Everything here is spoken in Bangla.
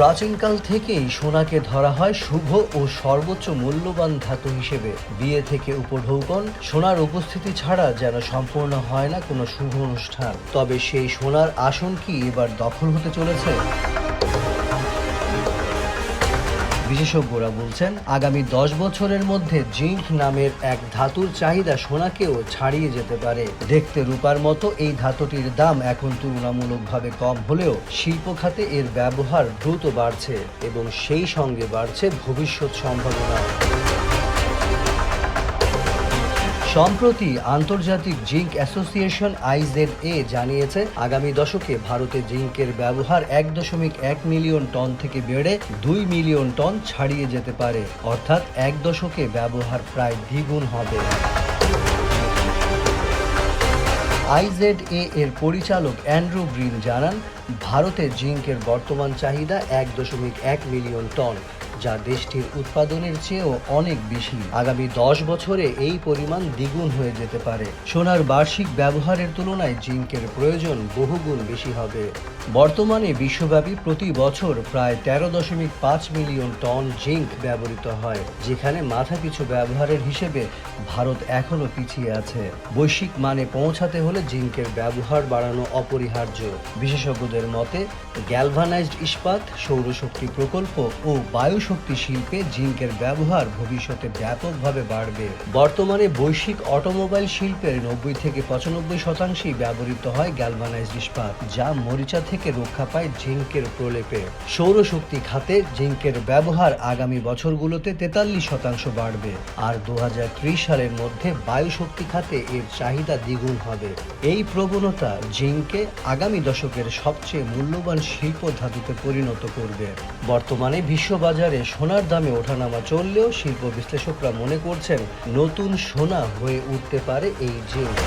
প্রাচীনকাল থেকেই সোনাকে ধরা হয় শুভ ও সর্বোচ্চ মূল্যবান ধাতু হিসেবে। বিয়ে থেকে উপঢৌকন সোনার উপস্থিতি ছাড়া যেন সম্পূর্ণ হয় না কোনো শুভ অনুষ্ঠান। তবে সেই সোনার আসন কি এবার দখল হতে চলেছে? বিশেষজ্ঞরা বলছেন, আগামী দশ বছরের মধ্যে জিঙ্ক নামের এক ধাতুর চাহিদা সোনাকেও ছাড়িয়ে যেতে পারে। দেখতে রূপার মতো এই ধাতুটির দাম এখন তুলনামূলকভাবে কম হলেও শিল্প খাতে এর ব্যবহার দ্রুত বাড়ছে এবং সেই সঙ্গে বাড়ছে ভবিষ্যৎ সম্ভাবনা সম্প্রতি আন্তর্জাতিক জিঙ্ক অ্যাসোসিয়েশন আইজেড এ জানিয়েছে, আগামী দশকে ভারতে জিঙ্কের ব্যবহার এক দশমিক এক মিলিয়ন টন থেকে বেড়ে দুই মিলিয়ন টন ছাড়িয়ে যেতে পারে। অর্থাৎ এক দশকে ব্যবহার প্রায় দ্বিগুণ হবে। আইজেড এ এর পরিচালক অ্যান্ড্রু গ্রিন জানান, ভারতে জিঙ্কের বর্তমান চাহিদা এক দশমিক এক মিলিয়ন টন। যা দেশটির উৎপাদনের চেয়েও অনেক বেশি। আগামী দশ বছরে এই পরিমাণ দ্বিগুণ হয়ে যেতে পারে। সোনার বার্ষিক ব্যবহারের তুলনায় জিঙ্কের প্রয়োজন বহুগুণ বেশি হবে। বর্তমানে বিশ্বব্যাপী প্রতি বছর প্রায় তেরো দশমিক পাঁচ মিলিয়ন টন জিঙ্ক ব্যবহৃত হয়, যেখানে মাথাপিছু ব্যবহারের হিসেবে ভারত এখনও পিছিয়ে আছে। বৈশ্বিক মানে পৌঁছাতে হলে জিঙ্কের ব্যবহার বাড়ানো অপরিহার্য। বিশেষজ্ঞদের মতে গ্যালভানাইজড ইস্পাত, সৌরশক্তি প্রকল্প ও বায়ুশক্তি শিল্পে জিঙ্কের ব্যবহার ভবিষ্যতে ব্যাপকভাবে বাড়বে। বর্তমানে বৈশ্বিক অটোমোবাইল শিল্পের নব্বই থেকে পঁচানব্বই শতাংশই ব্যবহৃত হয় গ্যালভানাইজড ইস্পাত, যা মরিচা থেকে রক্ষা পায় জিঙ্কের প্রলেপে। সৌরশক্তি খাতে জিঙ্কের ব্যবহার আগামী বছরগুলোতে তেতাল্লিশ শতাংশ বাড়বে। আর দু হাজার ত্রিশ সালের মধ্যে বায়ুশক্তি খাতে এর চাহিদা দ্বিগুণ হবে। এই প্রবণতা জিঙ্কে আগামী দশকের সবচেয়ে মূল্যবান শিল্প ধাতুতে পরিণত করবে। বর্তমানে বিশ্ববাজারে সোনার দামে ওঠানামা চললেও শিল্প বিশ্লেষকরা মনে করছেন নতুন সোনা হয়ে উঠতে পারে এই জিঙ্ক